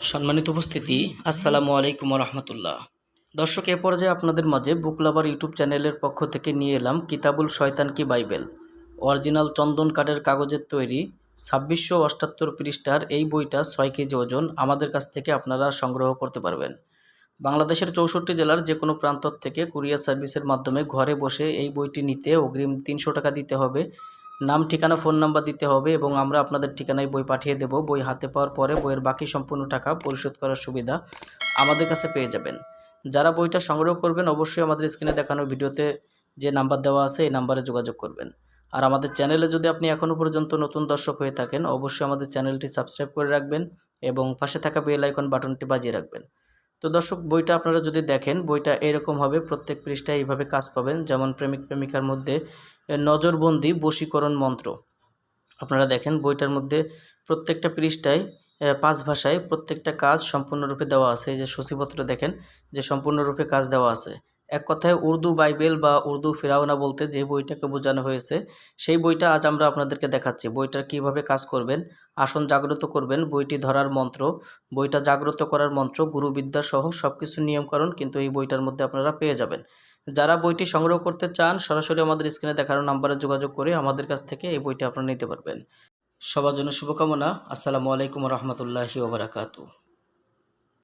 সম্মানিত উপস্থিতি, আসসালামু আলাইকুম রহমতুল্লাহ দর্শক, এ পর্যায়ে আপনাদের মাঝে বুক লাভার ইউটিউব চ্যানেলের পক্ষ থেকে নিয়ে এলাম কিতাবুল শয়তান কি বাইবেল। অরিজিনাল চন্দন কাঠের কাগজের তৈরি ছাব্বিশশো অষ্টাত্তর পৃষ্ঠার এই বইটা ছয় কেজি ওজন আমাদের কাছ থেকে আপনারা সংগ্রহ করতে পারবেন। বাংলাদেশের চৌষট্টি জেলার যে কোনো প্রান্ত থেকে কুরিয়ার সার্ভিসের মাধ্যমে ঘরে বসে এই বইটি নিতে অগ্রিম তিনশো টাকা দিতে হবে। নাম, ঠিকানা, ফোন নাম্বার দিতে হবে এবং আমরা আপনাদের ঠিকানায় বই পাঠিয়ে দেব। বই হাতে পাওয়ার পরে বইয়ের বাকি সম্পূর্ণ টাকা পরিশোধ করার সুবিধা আমাদের কাছে পেয়ে যাবেন। যারা বইটা সংগ্রহ করবেন, অবশ্যই আমাদের স্ক্রিনে দেখানো ভিডিওতে যে নাম্বার দেওয়া আছে, এই নাম্বারে যোগাযোগ করবেন। আর আমাদের চ্যানেলে যদি আপনি এখনও পর্যন্ত নতুন দর্শক হয়ে থাকেন, অবশ্যই আমাদের চ্যানেলটি সাবস্ক্রাইব করে রাখবেন এবং পাশে থাকা বেল আইকন বাটনটি বাজিয়ে রাখবেন। তো দর্শক, বইটা আপনারা যদি দেখেন, বইটা এরকম হবে, প্রত্যেক পৃষ্ঠায় এইভাবে কাজ পাবেন। যেমন প্রেমিক প্রেমিকার মধ্যে নজরবন্দি বশীকরণ মন্ত্র। আপনারা দেখেন, বইটার মধ্যে প্রত্যেকটা পৃষ্ঠায় পাঁচ ভাষায় প্রত্যেকটা কাজ সম্পূর্ণরূপে দেওয়া আছে। যে সূচিপত্র দেখেন, যে সম্পূর্ণরূপে কাজ দেওয়া আছে। এক কথায় উর্দু বাইবেল বা উর্দু ফেরাওনা বলতে যে বইটাকে বোঝানো হয়েছে, সেই বইটা আজ আমরা আপনাদেরকে দেখাচ্ছি। বইটার কীভাবে কাজ করবেন, আসন জাগ্রত করবেন, বইটি ধরার মন্ত্র, বইটা জাগ্রত করার মন্ত্র, গুরুবিদ্যা সহ সব কিছু নিয়মকানুন কিন্তু এই বইটার মধ্যে আপনারা পেয়ে যাবেন। যারা বইটি সংগ্রহ করতে চান, সরাসরি আমাদের স্ক্রিনে দেখানো নাম্বারে যোগাযোগ করে আমাদের কাছ থেকে এই বইটি আপনারা নিতে পারবেন। সবার জন্য শুভকামনা। আসসালামু আলাইকুম রহমতুল্লাহি ওবরাকাতু